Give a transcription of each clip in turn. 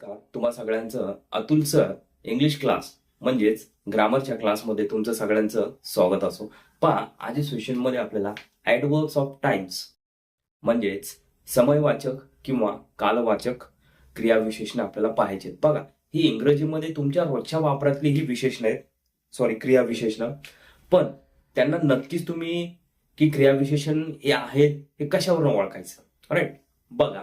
नमस्कार. तुम्हा सगळ्यांचं अतुल सर इंग्लिश क्लास म्हणजेच ग्रामरच्या क्लासमध्ये तुमचं सगळ्यांचं स्वागत असो. पहा आज सेशनमध्ये आपल्याला ॲडवर्ब्स ऑफ टाइम्स म्हणजेच समयवाचक किंवा कालवाचक क्रियाविशेषण आपल्याला पाहायचे बघा ही इंग्रजीमध्ये तुमच्या रोजच्या वापरातली ही विशेषण आहेत. सॉरी क्रियाविशेषण. पण त्यांना नक्कीच तुम्ही की क्रियाविशेषण हे आहेत हे कशावरून ओळखायचं? राईट बघा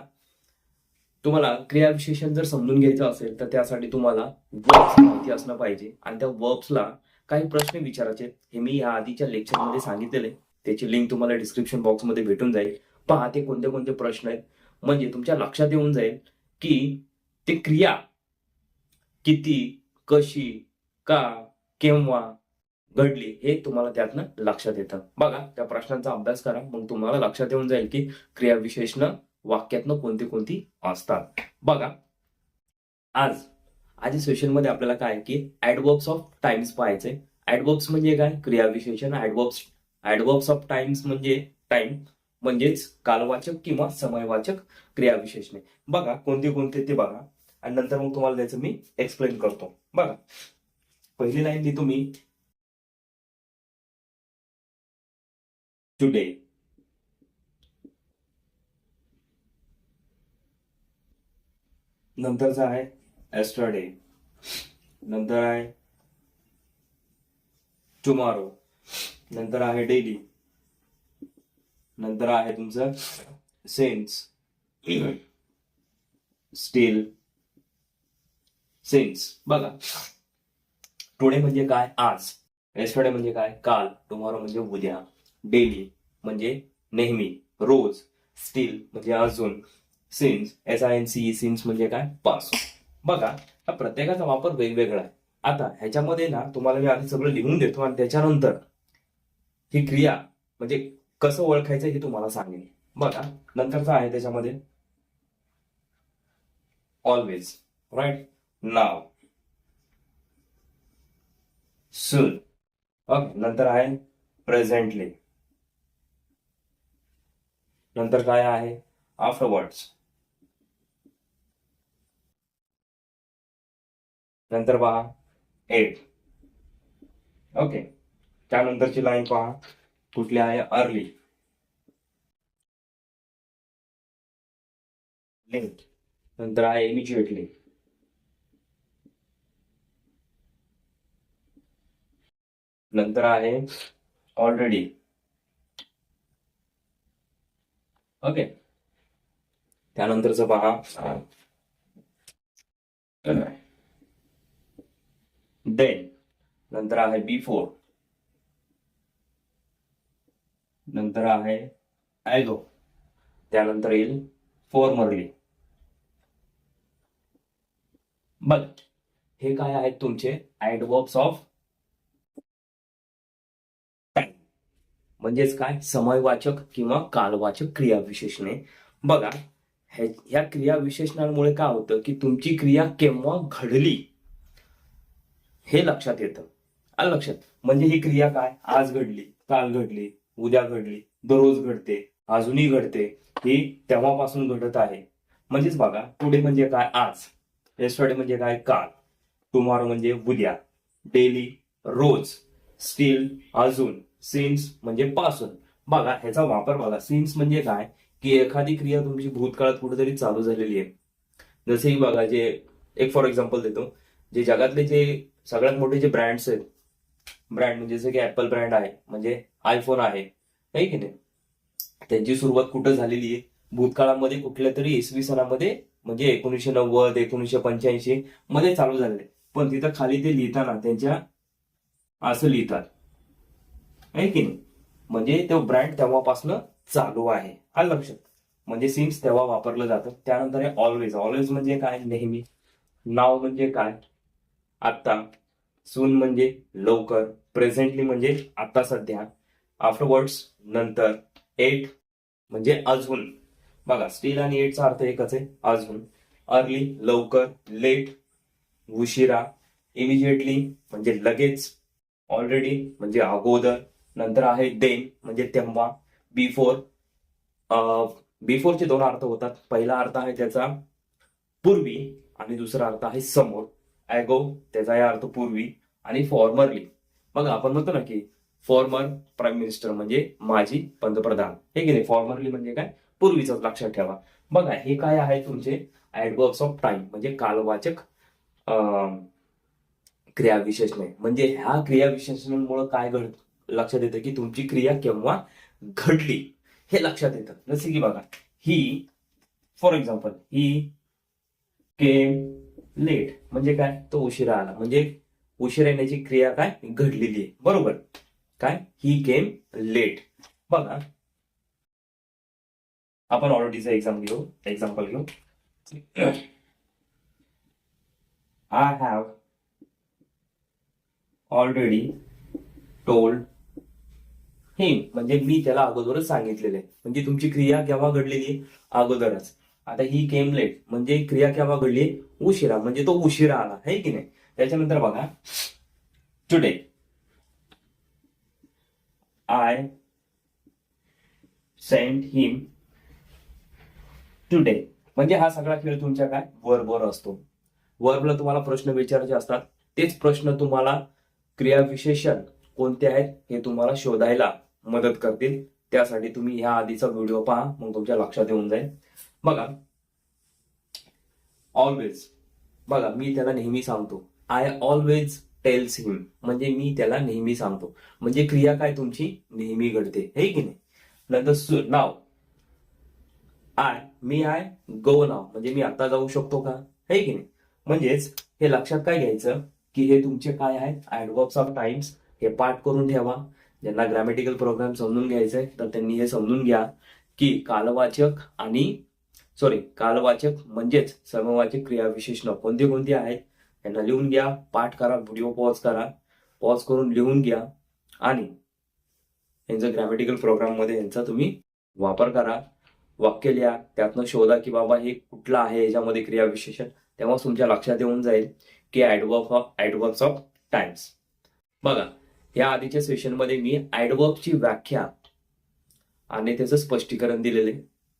तुम्हाला क्रियाविशेषण जर समजून घ्यायचं असेल तर त्यासाठी तुम्हाला वर्ब्स माहिती असणं पाहिजे. आणि त्या वर्ब्सला काही प्रश्न विचारायचे हे मी या आधीच्या लेक्चरमध्ये सांगितलेले. त्याची लिंक तुम्हाला डिस्क्रिप्शन बॉक्समध्ये भेटून जाईल. पहा ते कोणते कोणते प्रश्न आहेत. म्हणजे तुमच्या लक्षात येऊन जाईल की ते क्रिया किती कशी का केव्हा घडली हे तुम्हाला त्यातनं लक्षात येतं. बघा त्या प्रश्नांचा अभ्यास करा. मग तुम्हाला लक्षात येऊन जाईल की क्रियाविशेषण वाक्यातनं कोणती कोणती असतात. बघा. आज आज सेशनमध्ये आपल्याला काय की ऍडवर्ब्स ऑफ टाइम्स पाहायचे ऍडवर्ब्स म्हणजे काय? क्रियाविशेषण. ऍडवर्ब्स ऍडवर्ब्स ऑफ टाइम्स म्हणजे टाइम म्हणजेच कालवाचक किंवा समयवाचक क्रियाविशेषणे. बघा कोणते कोणते ते बघा. आणि नंतर मग तुम्हाला त्याचं मी एक्सप्लेन करतो. बघा. पहिली लाईन ती तुम्ही टुडे नंतरचा आहे एस्टरडे नंतर आहे टुमारो नंतर आहे डेली नंतर आहे तुमचं सेन्स स्टील सेन्स बघा. टुडे म्हणजे काय? आज. एस्टरडे म्हणजे काय? काल. टुमॉरो म्हणजे उद्या. डेली म्हणजे नेहमी. रोज. स्टील म्हणजे अजून. Since S I N C since म्हणजे काय? पास बघा हा प्रत्येकाचा वापर वेगवेगळा आहे. आता ह्याच्यामध्ये ना तुम्हाला मी आधी सगळं लिहून देतो आणि त्याच्यानंतर ही क्रिया म्हणजे कसं ओळखायचं हे तुम्हाला सांगेन. बघा नंतरचं आहे त्याच्यामध्ये. ऑलवेज राईट नाव सुन ओके नंतर आहे प्रेझेंटली नंतर काय आहे? आफ्टरवर्ड्स नंतर पहा. एट ओके त्यानंतरची लाईन पहा. कुठली आहे? अर्ली लेट नंतर आहे इमिजिएटली नंतर आहे ऑलरेडी ओके त्यानंतरचं पहा. देन नंतर आहे बिफोर नंतर आहे ॲगो त्यानंतर येईल फॉर्मरली बट हे काय आहेत तुमचे ऍडवर्ब्स ऑफ टाइम म्हणजेच काय? समयवाचक किंवा कालवाचक क्रियाविशेषणे. बघा ह्या ह्या क्रियाविशेषणांमुळे काय होतं की तुमची क्रिया केव्हा घडली? हे लक्षात येतं. आलं लक्षात म्हणजे ही क्रिया काय? आज घडली काल घडली उद्या घडली दररोज घडते अजूनही घडते ही तेव्हापासून घडत आहे. म्हणजेच बघा टुडे म्हणजे काय आज? येस्टरडे म्हणजे काय काल? टुमॉरो म्हणजे उद्या. डेली रोज. स्टील अजून. सिन्स म्हणजे पासून. बघा ह्याचा वापर बघा. सिन्स म्हणजे काय? की एखादी क्रिया तुमची भूतकाळात कुठेतरी चालू झालेली आहे. जसे की बघा जे एक फॉर एक्झाम्पल देतो. जे जगातले जे सगळ्यात मोठे जे ब्रँड्स आहेत ब्रँड म्हणजे जसं की ऍपल ब्रँड आहे म्हणजे आयफोन आहे आहे की नाही? त्यांची सुरुवात कुठं झालेली आहे? भूतकाळामध्ये कुठल्या तरी इसवी सणामध्ये म्हणजे एकोणीसशे नव्वद एकोणीसशे पंच्याऐंशी मध्ये चालू झालेले पण तिथं खाली ते लिहिताना त्यांच्या असं लिहितात. आहे की नाही? म्हणजे तो ब्रँड तेव्हापासून चालू आहे. हा लक्षात? म्हणजे सिम्स तेव्हा वापरलं जातं. त्यानंतर ऑलवेज ऑलवेज म्हणजे काय? नेहमी. नाव म्हणजे काय? आत्ता सून म्हणजे लवकर. प्रेझेंटली म्हणजे आता सध्या. आफ्टरवर्ड्स नंतर. एट म्हणजे अजून. बघा स्टील आणि एटचा अर्थ एकच आहे. अजून. अर्ली लवकर लेट उशिरा इमिजिएटली म्हणजे लगेच ऑलरेडी म्हणजे अगोदर नंतर आहे देन म्हणजे तेव्हा बिफोर बिफोरचे दोन अर्थ होतात. पहिला अर्थ आहे त्याचा पूर्वी आणि दुसरा अर्थ आहे समोर. ॲगो त्याचा या अर्थ पूर्वी आणि फॉर्मरली बघा आपण म्हणतो ना की फॉर्मर प्राईम मिनिस्टर म्हणजे माजी पंतप्रधान. हे की नाही? फॉर्मरली म्हणजे काय? पूर्वीच लक्षात ठेवा. बघा हे काय आहे तुमचे? ऍडवर्ब्स ऑफ टाइम म्हणजे कालवाचक अं, क्रियाविशेषणे. म्हणजे ह्या क्रियाविशेषणांमुळे काय घड लक्षात येतं की तुमची क्रिया केव्हा घडली? हे लक्षात येतं. जसे की बघा ही फॉर एक्झाम्पल ही केम लेट म्हणजे काय? तो उशिरा आला. म्हणजे उशिरा येण्याची क्रिया काय? घडलेली आहे. बरोबर? काय? ही केम लेट. बघा. आपण ऑलरेडीचा एक्झाम घेऊ एक्झाम्पल घेऊ. I have already told him म्हणजे मी त्याला अगोदरच सांगितलेलं आहे. म्हणजे तुमची क्रिया केव्हा घडलेली अगोदरच. आता ही केम लेट म्हणजे क्रिया केव्हा घडली उशिरा म्हणजे तो उशिरा आला है की नाही? त्याच्यानंतर बघा today I send him today म्हणजे हा सगळा खेळ तुमच्या काय? वर्बवर असतो. वर्बला तुम्हाला प्रश्न विचारायचे असतात. तेच प्रश्न तुम्हाला क्रियाविशेषण कोणते आहेत हे तुम्हाला शोधायला मदत करतील. त्यासाठी तुम्ही ह्या आधीचा व्हिडिओ पहा मग तुमच्या लक्षात येऊन जाईल. बघा. ऑलवेज बघा मी त्याला नेहमी सांगतो. आय ऑलवेज टेल्स हिम म्हणजे मी त्याला नेहमी सांगतो. म्हणजे क्रिया काय तुमची? नेहमी घडते. हे की नाही? नंतर नाव आय मी आय गो नाव म्हणजे मी आता जाऊ शकतो का? हे की नाही? म्हणजेच हे लक्षात काय घ्यायचं? की हे तुमचे काय आहेत? ऍडवर्ब्स ऑफ टाइम्स हे पाठ करून ठेवा. ज्यांना ग्रॅमॅटिकल प्रोग्राम समजून घ्यायचंय तर त्यांनी हे समजून घ्या. की कालवाचक आणि सॉरी कालवाचक म्हणजेच समवाचक क्रियाविशेषण कोणती कोणती आहेत यांना लिहून घ्या पाठ करा व्हिडिओ पॉज करा. पॉज करून लिहून घ्या आणि यांचं ग्रॅमॅटिकल प्रोग्राममध्ये यांचा तुम्ही वापर करा. वाक्य लिहा त्यातनं शोधा की बाबा हे कुठलं आहे याच्यामध्ये क्रियाविशेषण तेव्हा तुमच्या लक्षात येऊन जाईल की adverb of adverbs of times बघा या आधीच्या सेशनमध्ये मी ऍडवर्कची व्याख्या आणि त्याचं स्पष्टीकरण दिलेले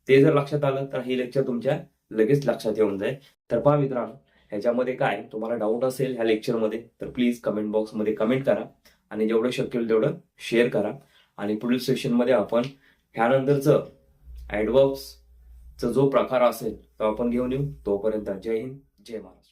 ते जर लक्षात आलं तर हे लेक्चर तुमच्या लगेच लक्षात येऊन जाईल. तर पहा मित्रांनो ह्याच्यामध्ये काय तुम्हाला डाऊट असेल ह्या लेक्चरमध्ये तर प्लीज कमेंट बॉक्समध्ये कमेंट करा आणि जेवढं शक्य होईल तेवढं शेअर करा. आणि पुढील सेशनमध्ये आपण ह्यानंतरचं ऍडवर्ब्सचा जो प्रकार असेल तो आपण घेऊन येऊ. तोपर्यंत जय हिंद जय महाराष्ट्र.